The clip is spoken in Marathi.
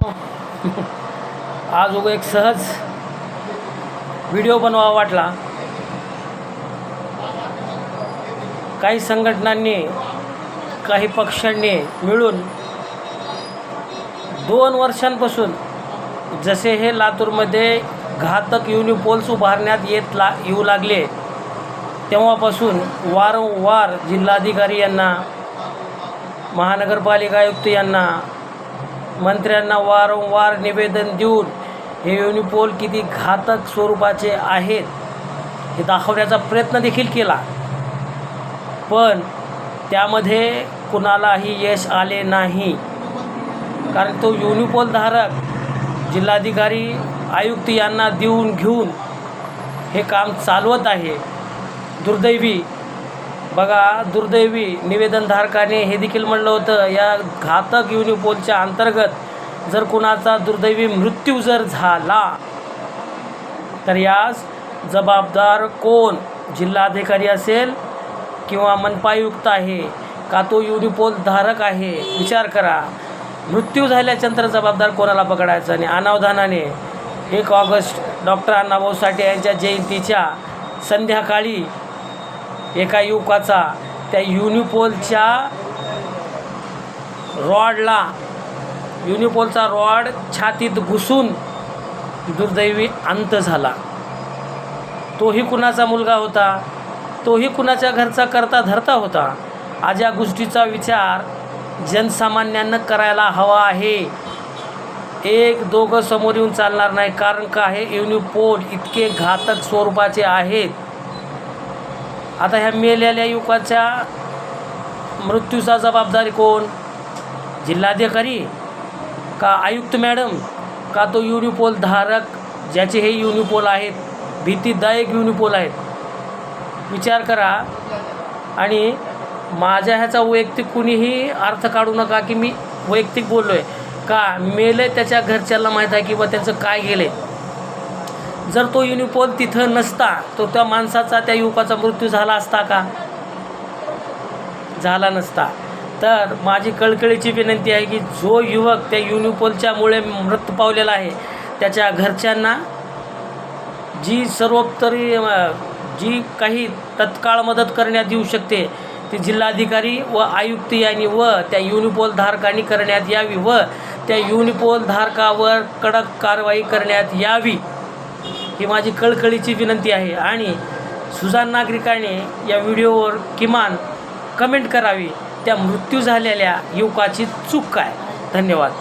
आज उगा एक सहज व्हिडिओ बनवावा वाटला. काही संघटनांनी काही पक्षांनी मिळून दोन वर्षांपासून जसे हे लातूरमध्ये घातक युनिपोल्स उभारण्यात येत ला येऊ लागले तेव्हापासून वारंवार जिल्हाधिकारी यांना महानगरपालिका आयुक्त यांना मंत्र्यांना वारंवार निवेदन देऊन हे युनिपोल किती घातक स्वरूपाचे आहेत हे दाखवण्याचा प्रयत्न देखील केला. पण त्यामध्ये कुणालाही यश आले नाही. कारण तो युनिपोल धारक जिल्हाधिकारी आयुक्त यांना देऊन घेऊन हे काम चालवत आहे. दुर्दैवी बघा दुर्दैवी निवेदनधारकाने हे देखील म्हणलं होतं या घातक युनिपोलच्या अंतर्गत जर कुणाचा दुर्दैवी मृत्यू जर झाला तर यास जबाबदार कोण? जिल्हाधिकारी असेल किंवा मनपायुक्त आहे का तो युनिपोल धारक आहे? विचार करा. मृत्यू झाल्याच्यानंतर जबाबदार कोणाला पकडायचं? आणि अनावधानाने एक ऑगस्ट डॉक्टर अण्णाभाऊ साठे यांच्या जयंतीच्या संध्याकाळी एका युवकाचा त्या युनिपोलच्या रॉडला युनिपोलचा रॉड छातीत घुसून दुर्दैवी अंत झाला. तोही कुणाचा मुलगा होता? तोही कुणाच्या घरचा करता धरता होता? आज या गोष्टीचा विचार जनसामान्यांना करायला हवा आहे. एक दोघं समोर येऊन चालणार नाही. कारण का? हे युनिपोल इतके घातक स्वरूपाचे आहेत. आता ह्या मेलेल्या युवकाच्या मृत्यूचा जबाबदारी कोण? जिल्हाधिकारी का आयुक्त मॅडम? का तो युनिपोल धारक ज्याचे हे युनिपोल आहेत भीतीदायक युनिपोल आहेत? विचार करा. आणि माझ्या ह्याचा वैयक्तिक कुणीही अर्थ काढू नका की मी वैयक्तिक बोललो आहे का मेले त्याच्या घरच्याला माहीत आहे किंवा त्याचं काय गेलं आहे जर तो युनिपोल तिथं नसता तो त्या माणसाचा त्या युवकाचा मृत्यू झाला असता का? झाला नसता. तर माझी कळकळीची विनंती आहे की जो युवक त्या युनिफॉर्मच्यामुळे मृत्यू पावलेला आहे त्याच्या घरच्यांना जी सर्वोपरी जी काही तत्काळ मदत करण्यात येऊ शकते ती जिल्हाधिकारी व आयुक्त यांनी व त्या युनिपोल धारकांनी करण्यात यावी व त्या युनिपोल धारकावर कडक कारवाई करण्यात यावी. ही माझी कळकळीची विनंती आहे. आणि सुजान नागरिकाने या व्हिडिओवर किमान कमेंट करावी. त्या मृत्यू झालेल्या युवकाची चूक काय? धन्यवाद.